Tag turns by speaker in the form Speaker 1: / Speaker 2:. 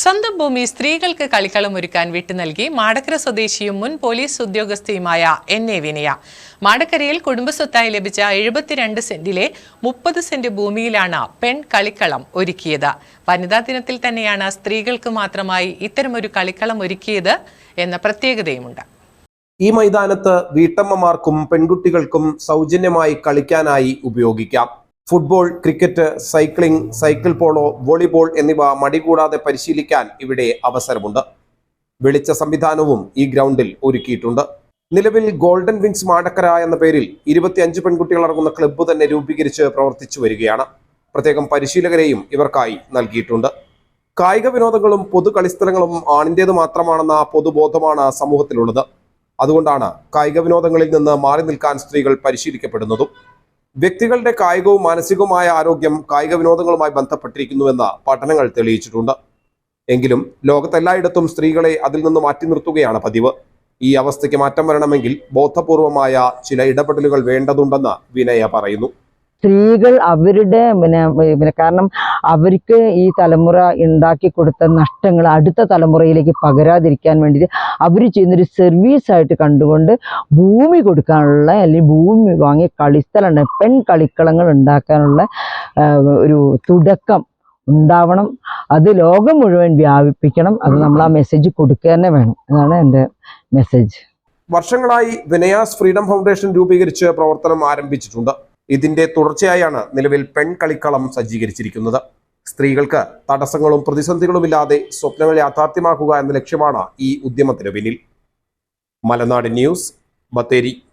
Speaker 1: സ്വന്തം ഭൂമി സ്ത്രീകൾക്ക് കളിക്കളം ഒരുക്കാൻ വിട്ടു നൽകി മാടക്കര സ്വദേശിയും മുൻ പോലീസ് ഉദ്യോഗസ്ഥയുമായ എൻ എ വിനയ. മാടക്കരയിൽ കുടുംബസ്വത്തായി ലഭിച്ച എഴുപത്തിരണ്ട് സെന്റിലെ മുപ്പത് സെന്റ് ഭൂമിയിലാണ് പെൺ കളിക്കളം ഒരുക്കിയത്. വനിതാ ദിനത്തിൽ തന്നെയാണ് സ്ത്രീകൾക്ക് മാത്രമായി ഇത്തരമൊരു കളിക്കളം ഒരുക്കിയത് എന്ന പ്രത്യേകതയുമുണ്ട്.
Speaker 2: ഈ മൈതാനത്ത് വീട്ടമ്മമാർക്കും പെൺകുട്ടികൾക്കും സൗജന്യമായി കളിക്കാനായി ഉപയോഗിക്കാം. Football cricket cycling cycle polo volleyball എന്നിവ മടികൂടാതെ പരിശീലിക്കാൻ ഇവിടെ അവസരമുണ്ട്. വെളിച്ച സംവിധാനവും ഈ ഗ്രൗണ്ടിൽ ഒരുക്കിയിട്ടുണ്ട്. നിലവിൽ ഗോൾഡൻ വിങ്സ് മാടക്കര എന്ന പേരിൽ ഇരുപത്തിയഞ്ച് പെൺകുട്ടികൾ അടങ്ങുന്ന ക്ലബ്ബ് തന്നെ രൂപീകരിച്ച് പ്രവർത്തിച്ചു വരികയാണ്. പ്രത്യേകം പരിശീലകരെയും ഇവർക്കായി നൽകിയിട്ടുണ്ട്. കായിക വിനോദങ്ങളും പൊതു കളിസ്ഥലങ്ങളും ആണിന്റേത് മാത്രമാണെന്ന പൊതുബോധമാണ് സമൂഹത്തിലുള്ളത്. അതുകൊണ്ടാണ് കായിക വിനോദങ്ങളിൽ നിന്ന് മാറി നിൽക്കാൻ സ്ത്രീകൾ പരിശീലിക്കപ്പെടുന്നതും. വ്യക്തികളുടെ കായികവും മാനസികവുമായ ആരോഗ്യം കായിക വിനോദങ്ങളുമായി ബന്ധപ്പെട്ടിരിക്കുന്നുവെന്ന് പഠനങ്ങൾ തെളിയിച്ചിട്ടുണ്ട്. എങ്കിലും ലോകത്തെല്ലായിടത്തും സ്ത്രീകളെ അതിൽ നിന്ന് മാറ്റി നിർത്തുകയാണ് പതിവ്. ഈ അവസ്ഥയ്ക്ക് മാറ്റം വരണമെങ്കിൽ ബോധപൂർവമായ ചില ഇടപെടലുകൾ വേണ്ടതുണ്ടെന്ന് വിനയ പറയുന്നു.
Speaker 3: സ്ത്രീകൾ അവരുടെ പിന്നെ പിന്നെ കാരണം അവർക്ക് ഈ തലമുറ ഉണ്ടാക്കി കൊടുത്ത നഷ്ടങ്ങൾ അടുത്ത തലമുറയിലേക്ക് പകരാതിരിക്കാൻ വേണ്ടിയിട്ട് അവർ ചെയ്യുന്നൊരു സർവീസ് ആയിട്ട് കണ്ടുകൊണ്ട് ഭൂമി കൊടുക്കാനുള്ള അല്ലെങ്കിൽ ഭൂമി വാങ്ങി കളിസ്ഥലം പെൺ കളിക്കളങ്ങൾ ഉണ്ടാക്കാനുള്ള ഒരു തുടക്കം ഉണ്ടാവണം. അത് ലോകം മുഴുവൻ വ്യാപിപ്പിക്കണം. അത് നമ്മൾ ആ മെസ്സേജ് കൊടുക്കുക തന്നെ വേണം. അതാണ് എന്റെ മെസ്സേജ്
Speaker 2: വർഷങ്ങളായി വിനയാസ് ഫ്രീഡം ഫൗണ്ടേഷൻ രൂപീകരിച്ച് പ്രവർത്തനം ആരംഭിച്ചിട്ടുണ്ട്. ഇതിന്റെ തുടർച്ചയായാണ് നിലവിൽ പെൺ കളിക്കളം സജ്ജീകരിച്ചിരിക്കുന്നത്. സ്ത്രീകൾക്ക് തടസ്സങ്ങളും പ്രതിസന്ധികളുമില്ലാതെ സ്വപ്നങ്ങൾ യാഥാർത്ഥ്യമാക്കുക എന്ന ലക്ഷ്യമാണ് ഈ ഉദ്യമത്തിന് പിന്നിൽ. മലനാട് ന്യൂസ് ബത്തേരി.